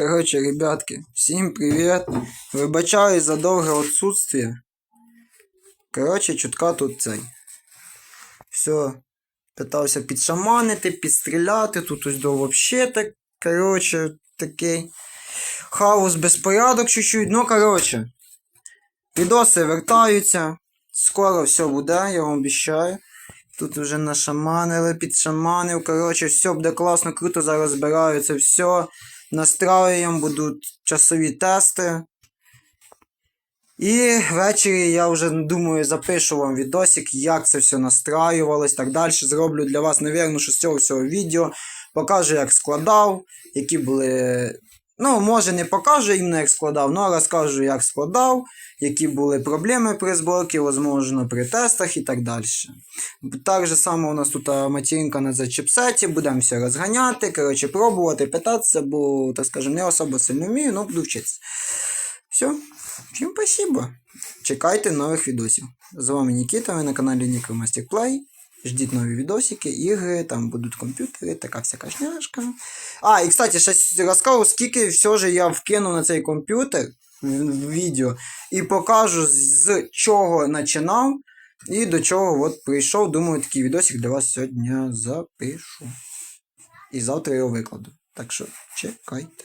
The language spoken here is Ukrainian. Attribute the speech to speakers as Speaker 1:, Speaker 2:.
Speaker 1: Короче, ребятки, всім привіт. Вибачаю за довге отсутствие. Короче, чутка тут цей. Все. Питався підшаманити, підстріляти. Тут ось до вообще так. Короче, такий. Хаос, безпорядок чуть-чуть. Ну, короче. Відоси вертаються. Скоро все буде, я вам обіцяю. Тут вже нашаманили, підшаманив. Коротше, все буде класно, круто зараз збираю все. Настраюємо, будуть часові тести. І ввечері я вже думаю, запишу вам відосик, як це все настраювалось, так далі. Зроблю для вас, навірно, що з цього всього відео. Покажу, як складав, які були. Ну, може, не покажу іменно, як складав, але розкажу, як складав, які були проблеми при зборці, можливо, при тестах і так далі. Так же само у нас тут материнка на зачіпсеті, будемо все розганяти, коротше, пробувати, питатися, бо, так скажемо, не особо сильно вмію, але буду вчитися. Все, всім спасибо. Чекайте нових відосів. З вами Нікіта, ви на каналі Плей. Ждіть нові відосики, ігри, там будуть комп'ютери, така всяка шняшка. А, і кстати, ще розкажу, скільки все ж я вкинув на цей комп'ютер в відео і покажу з чого починав і до чого от прийшов. Думаю, такий відосик для вас сьогодні запишу. І завтра його викладу. Так що чекайте.